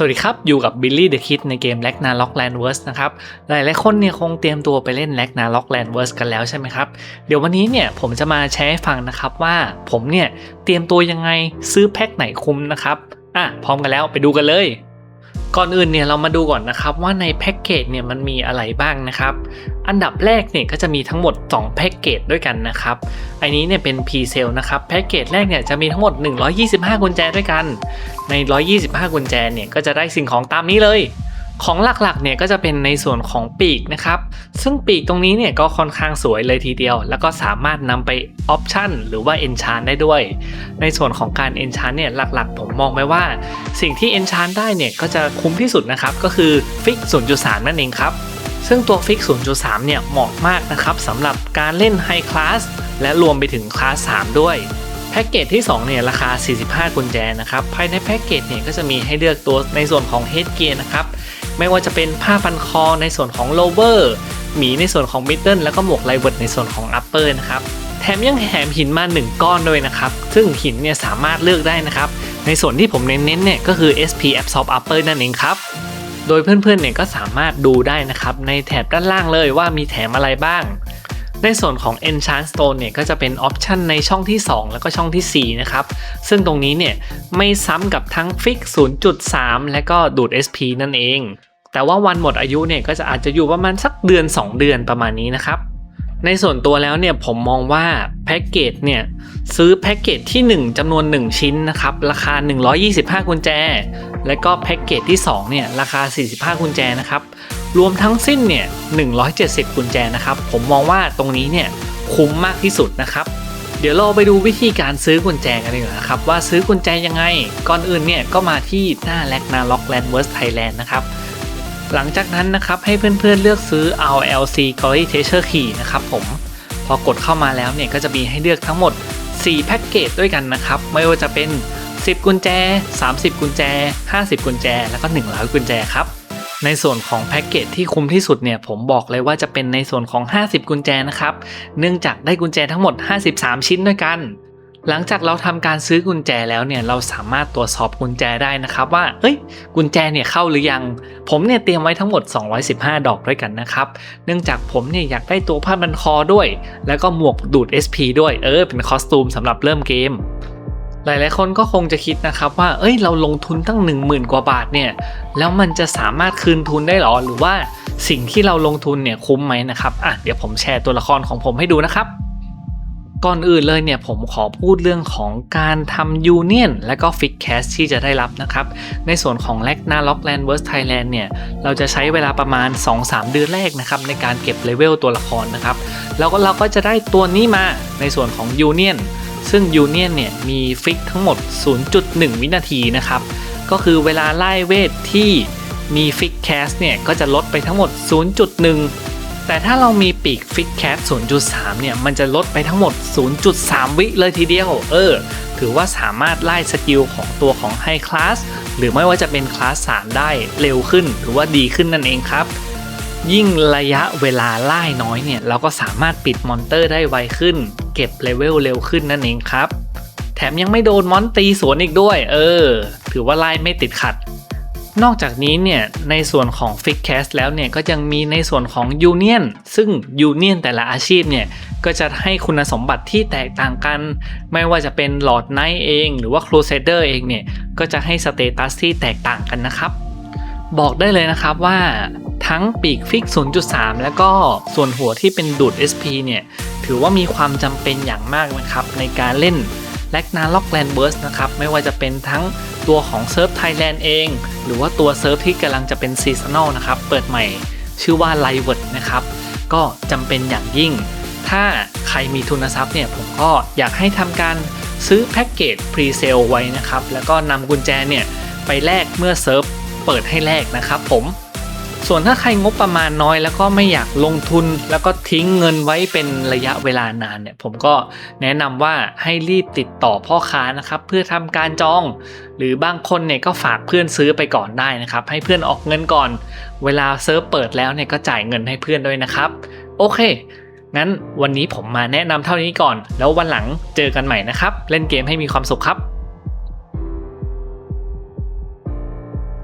สวัสดีครับ อยู่กับบิลลี่เดอะคิดในเกม l a g n a r o c k Landverse นะครับ หลายๆคนเนี่ยคงเตรียมตัวไปเล่น l a g n a r o c k Landverse กันแล้วใช่ไหมครับ เดี๋ยววันนี้เนี่ยผมจะมาแชร์ให้ฟังนะครับว่าผมเนี่ยเตรียมตัวยังไงซื้อแพ็คไหนคุ้มนะครับ อะพร้อมกันแล้วไปดูกันเลย ก่อนอื่นเนี่ยเรามาดูก่อนนะครับว่าในแพ็กเกจเนี่ยมันมีอะไรบ้างนะครับ อันดับแรกเนี่ยก็จะมีทั้งหมด 2 แพ็กเกจด้วยกันนะครับ อันนี้เนี่ยเป็น p s a l e นะครับแพ็กเกจแรกเนี่ยจะมีทั้งหมด 125 กุญแจด้วยกัน ใน 125 กุญแจเนี่ยก็จะได้สิ่งของตามนี้เลย ของหลักๆเนี่ยก็จะเป็นในส่วนของปีกนะครับ ซึ่งปีกตรงนี้เนี่ยก็ค่อนข้างสวยเลยทีเดียว แล้วก็สามารถนำไปออปชั่นหรือว่า enchant ได้ด้วย ในส่วนของการ enchant เนี่ยหลักๆ ผมมองไปว่า สิ่งที่ enchant ได้เนี่ยก็จะคุ้มที่สุดนะครับ ก็คือฟิก 0.3 นั่นเองครับ ซึ่งตัวฟิก 0.3 เนี่ยเหมาะมากนะครับสำหรับการเล่นไฮคลาสและรวมไปถึงคลาส 3 ด้วยแพ็กเกจที่ 2 เนี่ยราคา 45 กุญแจนะครับ ภายในแพ็กเกจเนี่ยก็จะมีให้เลือกตัวในส่วนของ Head Gear นะครับ ไม่ว่าจะเป็นผ้าพันคอในส่วนของ Lower หมีในส่วนของ Middle แล้วก็หมวกไลเวิร์ดในส่วนของ Upper นะครับแถมยังแถมหินมา 1 ก้อนด้วยนะครับ ซึ่งหินเนี่ยสามารถเลือกได้นะครับ ในส่วนที่ผมเน้นๆเนี่ยก็คือ SP Absorb Upper นั่นเองครับ โดยเพื่อนๆเนี่ยก็สามารถดูได้นะครับ ในแถบด้านล่างเลยว่ามีแถมอะไรบ้าง ในส่วนของ Enchant Stone เนี่ยก็จะเป็นออปชันในช่องที่ 2 แล้วก็ช่องทีสี่4 นะครับ ซึ่งตรงนี้เนี่ยไม่ซ้ำกับทั้งฟิก 0.3 และก็ดูด SP นั่นเอง แต่ว่าวันหมดอายุเนี่ยก็จะอาจจะอยู่ประมาณสักเดือน 2 เดือนประมาณนี้นะครับ ในส่วนตัวแล้วเนี่ยผมมองว่าแพ็กเกจเนี่ยซื้อแพ็กเกจที่ 1จำนวน 1 ชิ้นนะครับ ราคา 125 กุญแจ และก็แพ็กเกจที่ 2 เนี่ย ราคา 45 กุญแจนะครับ รวมทั้งสิ้นเนี่ย 170 กุญแจนะครับ ผมมองว่าตรงนี้เนี่ยคุ้มมากที่สุดนะครับเดี๋ยวเราไปดูวิธีการซื้อกุญแจกันดีกว่านะครับว่าซื้อกุญแจยังไง ก่อนอื่นเนี่ยก็มาที่หน้าแลกนาล็อกแลนด์เวิร์สไทยแลนด์นะครับ หลังจากนั้นนะครับให้เพื่อนๆเลือกซื้อ RLC Glory Treasure Key นะครับผมพอกดเข้ามาแล้วเนี่ยก็จะมีให้เลือกทั้งหมด 4 แพ็กเกจด้วยกันนะครับ ไม่ว่าจะเป็น 10 กุญแจ 30 กุญแจ 50 กุญแจ แล้วก็ 100 กุญแจครับ ในส่วนของแพ็กเกจที่คุ้มที่สุดเนี่ยผมบอกเลยว่าจะเป็นในส่วนของ 50 กุญแจนะครับ เนื่องจากได้กุญแจทั้งหมด 53 ชิ้นด้วยกัน หลังจากเราทำการซื้อกุญแจแล้วเนี่ยเราสามารถตรวจสอบกุญแจได้นะครับว่า เอ้ย กุญแจเนี่ยเข้าหรือยัง ผมเนี่ยเตรียมไว้ทั้งหมด 215 ดอกด้วยกันนะครับ เนื่องจากผมเนี่ยอยากได้ตัวผ้าบันคอด้วย แล้วก็หมวกดูด SP ด้วย เออ เป็นคอสตูมสำหรับเริ่มเกมหลายๆคนก็คงจะคิดนะครับว่า เอ้ย เราลงทุนตั้ง 10,000 กว่าบาทเนี่ย แล้วมันจะสามารถคืนทุนได้หรอ หรือว่าสิ่งที่เราลงทุนเนี่ยคุ้มไหมนะครับ อะ เดี๋ยวผมแชร์ตัวละครของผมให้ดูนะครับ ก่อนอื่นเลยเนี่ยผมขอพูดเรื่องของการทำยูเนียนและก็ฟิกแคสที่จะได้รับนะครับ ในส่วนของ l a g n a l o c k Land v e r s Thailand เนี่ย เราจะใช้เวลาประมาณ 2-3 เดือนแรกนะครับ ในการเก็บเลเวลตัวละครนะครับ แล้วก็เราก็จะได้ตัวนี้มาในส่วนของยูเนียนซึ่งยูเนียนเนี่ยมีฟิกทั้งหมด 0.1 วินาทีนะครับ ก็คือเวลาไล่เวทที่มีฟิกแคสเนี่ยก็จะลดไปทั้งหมด 0.1 แต่ถ้าเรามีปีกฟิกแคส0.3 เนี่ย มันจะลดไปทั้งหมด 0.3 วิเลยทีเดียว เออ ถือว่าสามารถไล่สกิลของตัวของไฮคลาสหรือไม่ว่าจะเป็นคลาส 3 ได้เร็วขึ้นหรือว่าดีขึ้นนั่นเองครับ ยิ่งระยะเวลาไล่น้อยเนี่ย เราก็สามารถปิดมอนเตอร์ได้ไวขึ้น เก็บเลเวลเร็วขึ้นนั่นเองครับ แถมยังไม่โดนมอนตีสวนอีกด้วย เออ ถือว่าไล่ไม่ติดขัด นอกจากนี้เนี่ยในส่วนของ f i x Cast แล้วเนี่ยก็ยังมีในส่วนของ Union ซึ่ง Union แต่ละอาชีพเนี่ยก็จะให้คุณสมบัติที่แตกต่างกัน ไม่ว่าจะเป็น Lord Knight เอง หรือว่า Crusader เองเนี่ยก็จะให้สเตตัสที่แตกต่างกันนะครับ บอกได้เลยนะครับว่าทั้งปีกฟิก 0.3 แล้วก็ส่วนหัวที่เป็นดูด SP เนี่ยถือว่ามีความจำเป็นอย่างมากนะครับในการเล่น แลกนาล็อกแลนเบิร์สนะครับไม่ว่าจะเป็นทั้งตัวของเซิร์ฟไทยแลนด์เอง หรือว่าตัวเซิร์ฟที่กำลังจะเป็นซีซันอลนะครับเปิดใหม่ชื่อว่าไลเวิร์ดนะครับก็จำเป็นอย่างยิ่ง ถ้าใครมีทุนทรัพย์เนี่ยผมก็อยากให้ทำการซื้อแพ็กเกจพรีเซลไว้นะครับแล้วก็นำกุญแจเนี่ยไปแลกเมื่อเซิร์ฟเปิดให้แลกนะครับผม ส่วนถ้าใครงบประมาณน้อย แล้วก็ไม่อยากลงทุนแล้วก็ทิ้งเงินไว้เป็นระยะเวลานานเนี่ยผมก็แนะนำว่าให้รีบติดต่อพ่อค้านะครับเพื่อทำการจอง หรือบางคนเนี่ยก็ฝากเพื่อนซื้อไปก่อนได้นะครับ ให้เพื่อนออกเงินก่อน เวลาเซิร์ฟเปิดแล้วเนี่ยก็จ่ายเงินให้เพื่อนด้วยนะครับ โอเคงั้นวันนี้ผมมาแนะนำเท่านี้ก่อน แล้ววันหลังเจอกันใหม่นะครับ เล่นเกมให้มีความสุขครับ